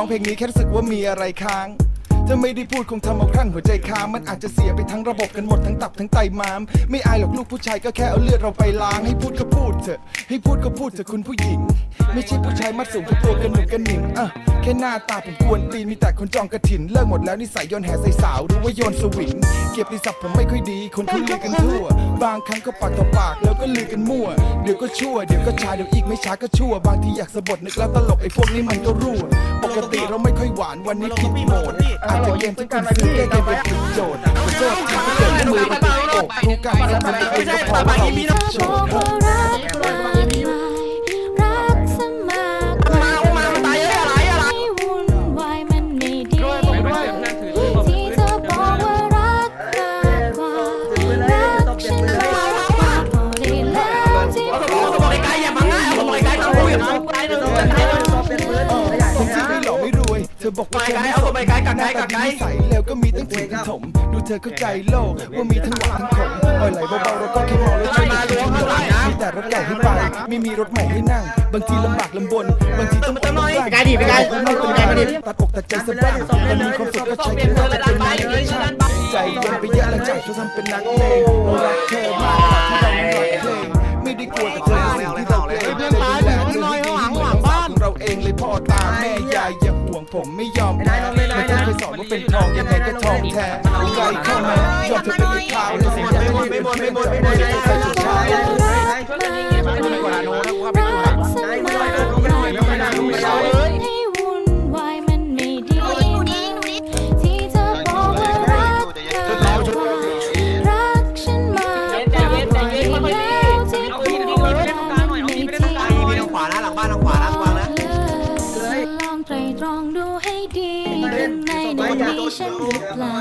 ร้องเพลงนี้แค่รู้สึกว่ามีอะไรค้างถ้าไม่ได้พูดคงทำเอาครั่งหัวใจค้างมันอาจจะเสียไปทั้งระบบกันหมดทั้งตับทั้งไตม้าม ไม่อายหรอกลูกผู้ชายก็แค่เอาเลือดเราไปล้าง ให้พูดก็พูดเถอะ ให้พูดก็พูดเถอะคุณผู้หญิง ไม่ใช่ผู้ชายมัดสูงทุกตัวกันหนุกกันหนิงอะ ค่หน้าตาผมกวนตีนมีแต่คนจองกระถิน เลิกหมดแล้วนิสัยโยนแห่ใส่สาวหรือว่าโยนสวิง เก็บดีสับผมไม่ค่อยดี คนเขาลือกันทั่ว บางครั้งก็ปากต่อปากแล้วก็ลือกันมั่ว เดี๋ยวก็ชั่วเดี๋ยวก็ชาเดี๋ยวอีกไม่ช้าก็ชั่ว บางทีอยากสะบัดนึกแล้วตลกไอ้พวกนี้มันก็รั่ว ปกติเราไม่ค่อยหวานวันนี้ผิดโหมดอาจจะเกมที่คุณซื้อแก้เกมเป็นผิดโจทย์ขอโทษที่เกิดมือมาติดอกรู้กันแล้วมันเองก็พอเราผิดโจท เธอบอกว่าเธอไม่สนหน้าตาดีนิสัยแล้วก็มีตั้งถึงทั้งถม ดูเธอเข้าใจโลกว่ามีทั้งหวานทั้งขมปล่อยไหลเบาๆเราก็แค่มองแล้วใจไม่คิดถึงหรอกมีแต่รถใหญ่ให้ไปไม่มีรถใหม่ให้นั่ง บางทีลำบากลำบน บางทีต้องอดต้องกลั้นไปไกลดิไปไกลไม่เป็นไรไปไกลดิตัดอกตัดใจสบายแต่มีความสุขก็ใช้แค่หน้าจะเป็นนายใจเย็นไปเยอะแล้วใจช่วยทำเป็นนักเลงเรารักเธอมากกว่าที่เรามันรักเพลงไม่ได้กลัวแต่เธอเป็นสิ่งที่เราเกรงเธอดูแลเธอให้ดีเหมือนน้องสาวของเราเองเลยพ่อตาแม่ ผมไม่ยอมแพ้ไม่ต้องเคยสอนว่าเป็นทองยังไงก็ทองแท้ใครเข้ามายอมเธอเป็นไอ้ขาวแต่สิ่งที่ไม่เป็นเพื่อนจับมือจะใส่ชุด ให้ดีข้างในนั้นมีฉันหรือเปล่า